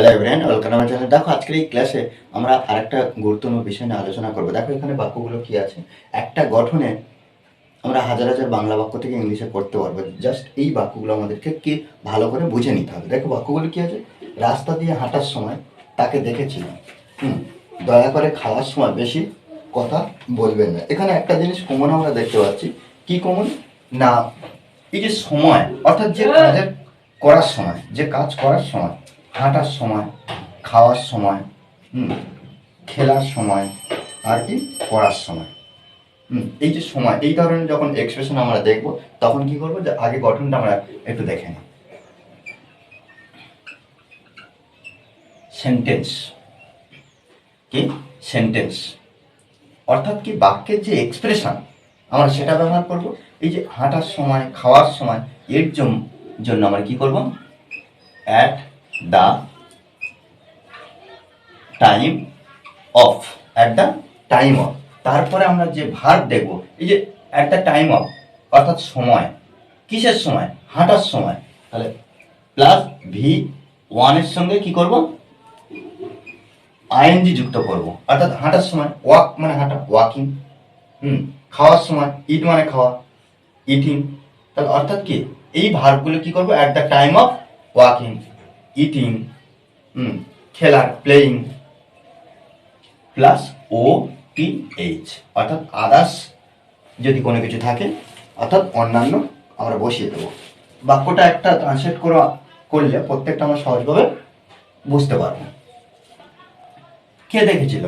Hello everyone welcome আমার channel দেখো, আজকের এই ক্লাসে আমরা আরেকটা গুরুত্বপূর্ণ বিষয় নিয়ে আলোচনা করব। দেখো, এখানে বাক্যগুলো কি আছে? একটা গঠনে আমরা হাজার হাজার বাংলা বাক্য থেকে ইংলিশে পড়তে পারব। জাস্ট এই বাক্যগুলো আমাদেরকে কি ভালো করে বুঝে নিতে হবে। দেখো, বাক্যগুলো কি আছে? রাস্তা দিয়ে হাঁটার সময় তাকে দেখেছিলাম। হুম, দয়া করে খাওয়ার সময় বেশি কথা বলবেন না। এখানে একটা জিনিস কমন আমরা দেখতে পাচ্ছি। কি কমন না, এই যে সময়, অর্থাৎ যে কাজের করার সময়, যে কাজ করার সময় হাঁটার সময়, খাওয়ার সময়, হুম, খেলার সময়, আর কি পড়ার সময়। হুম, এই যে সময়, এই ধরনের যখন এক্সপ্রেশন আমরা দেখব, তখন কি করব যে আগে গঠনটা আমরা একটু দেখে নিই সেন্টেন্স কি? সেন্টেন্স অর্থাৎ কি বাক্যের যে এক্সপ্রেশন আমরা সেটা ব্যবহার করব। এই যে হাঁটার সময়, খাওয়ার সময়, এর জন্য আমরা কি করব? At the time of at the time of তারপরে আমরা যে ভার্ব দেখব, এই যে অ্যাট দ্য টাইম অফ অর্থাৎ সময়, কিসের সময়? হাঁটার সময়। তাহলে প্লাস ভি ওয়ানের সঙ্গে কি করব? আইএনজি যুক্ত করব। অর্থাৎ হাঁটার সময় ওয়াক মানে হাঁটা ওয়াকিং হুম, খাওয়ার সময় ইট মানে খাওয়া ইটিং তাহলে অর্থাৎ কি? এই ভার্বগুলো কি করব? At the time of walking eating খেলার playing plus O T H অর্থাৎ আদার্স যদি কোনো কিছু থাকে, অর্থাৎ অন্যান্য, আমরা বসিয়ে দেবো। বাক্যটা একটা ট্রান্সলেট করা, করলে প্রত্যেকটা আমরা সহজভাবে বুঝতে পারব। কে দেখেছিল?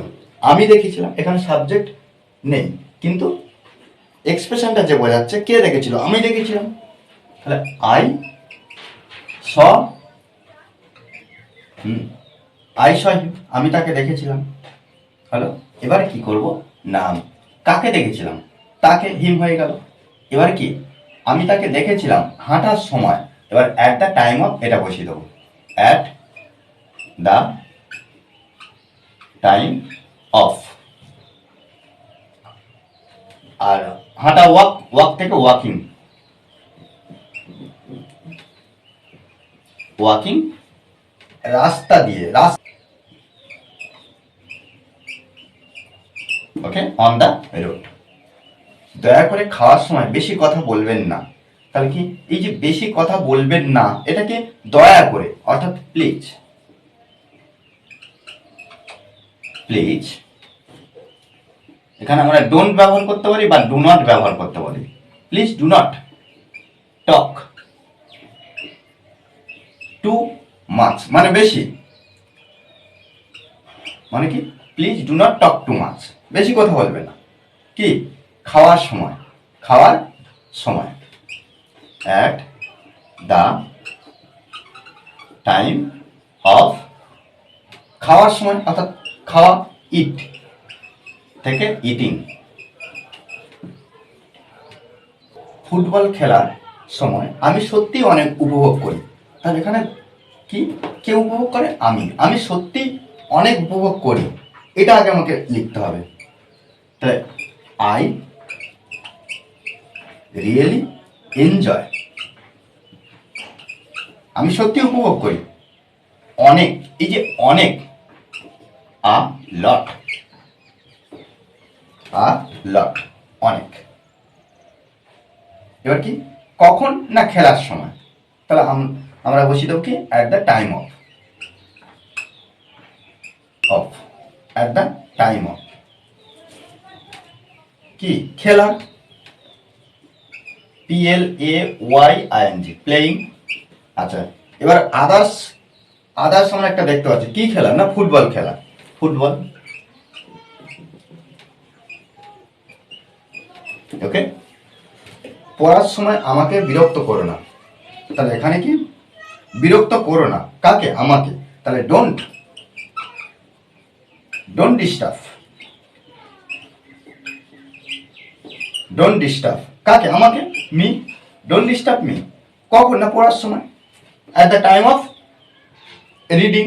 আমি দেখেছিলাম, এখানে সাবজেক্ট নেই, কিন্তু এক্সপ্রেশনটা যে বোঝাচ্ছে, কে দেখেছিল? আমি দেখেছিলাম। তাহলে আই স হুম? আই আমি তাকে দেখেছিলাম। হ্যালো, এবার কি করব? নাম কাকে দেখেছিলাম? তাকে হিম হয়ে গেল। এবার কি? আমি তাকে দেখেছিলাম হাঁটার সময়। এবার অ্যাট দ্য টাইম অফ এটা বসিয়ে দেবো। অ্যাট দ্য টাইম অফ আর হাঁটা ওয়াক ওয়াক থেকে ওয়াকিং ওয়াকিং রাস্তা দিয়ে ওকে অন দ্য রোড দয়া করে খাওয়ার সময় বেশি কথা বলবেন না। তাহলে কি এই যে বেশি কথা বলবেন না, এটাকে দয়া করে, অর্থাৎ প্লিজ প্লিজ এখানে আমরা ডোন্ট ব্যবহার করতে পারি বা ডু নট ব্যবহার করতে পারি। Please do not talk too much মানে বেশি। মানে কি? Please do not talk too much বেশি কথা বলবে না। কি? খাওয়ার সময়। খাওয়ার সময়। অ্যাট দ্য টাইম অফ খাওয়ার সময়, অর্থাৎ খাওয়া ইট থেকে ইটিং ফুটবল খেলার সময় আমি সত্যি অনেক উপভোগ করি। তাহলে এখানে কি? কে উপভোগ করে? আমি। আমি সত্যি অনেক উপভোগ করি। এটা আগে আমাকে লিখতে হবে। তাহলে আই রিয়েলি এনজয় আমি সত্যি উপভোগ করি। অনেক। এই যে অনেক। আ লট আ লট অনেক। এবার কি? কখন না খেলার সময়? তাহলে আমরা বসিয়ে দেবো কি? At the time of of at the time of কি? খেলা? P L A Y I N G playing আচ্ছা এবার আদার্স আদার্স আমরা একটা দেখতে পাচ্ছি। কি খেলা? না ফুটবল খেলা? ফুটবল। ওকে পড়ার সময় আমাকে বিরক্ত করো না। তাহলে এখানে কি? বিরক্ত করো না। কাকে? আমাকে। তাহলে don't don't disturb don't disturb কাকে? আমাকে? মি ডোন্ট ডিস্টার্ব মি কখন না পড়ার সময়? At the time of reading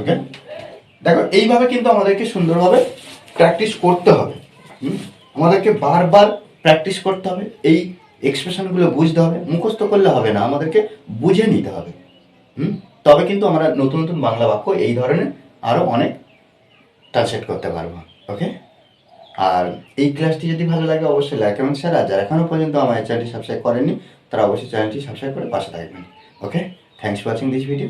okay দেখো, এইভাবে কিন্তু আমাদেরকে সুন্দরভাবে প্র্যাকটিস করতে হবে? আমাদেরকে বারবার প্র্যাকটিস করতে হবে। এই এক্সপ্রেশনগুলো বুঝতে হবে, মুখস্থ করলে হবে না, আমাদেরকে বুঝে নিতে হবে। হুম? তবে কিন্তু আমরা নতুন নতুন বাংলা বাক্য এই ধরনের আরও অনেক ট্রান্সলেট করতে পারব ওকে আর এই ক্লাসটি যদি ভালো লাগে, অবশ্যই লাইক এবং শেয়ার আর যারা এখনও পর্যন্ত আমার চ্যানেলটি সাবস্ক্রাইব করেননি, তারা অবশ্যই চ্যানেলটি সাবস্ক্রাইব করে পাশে থাকবেন okay thanks for watching this video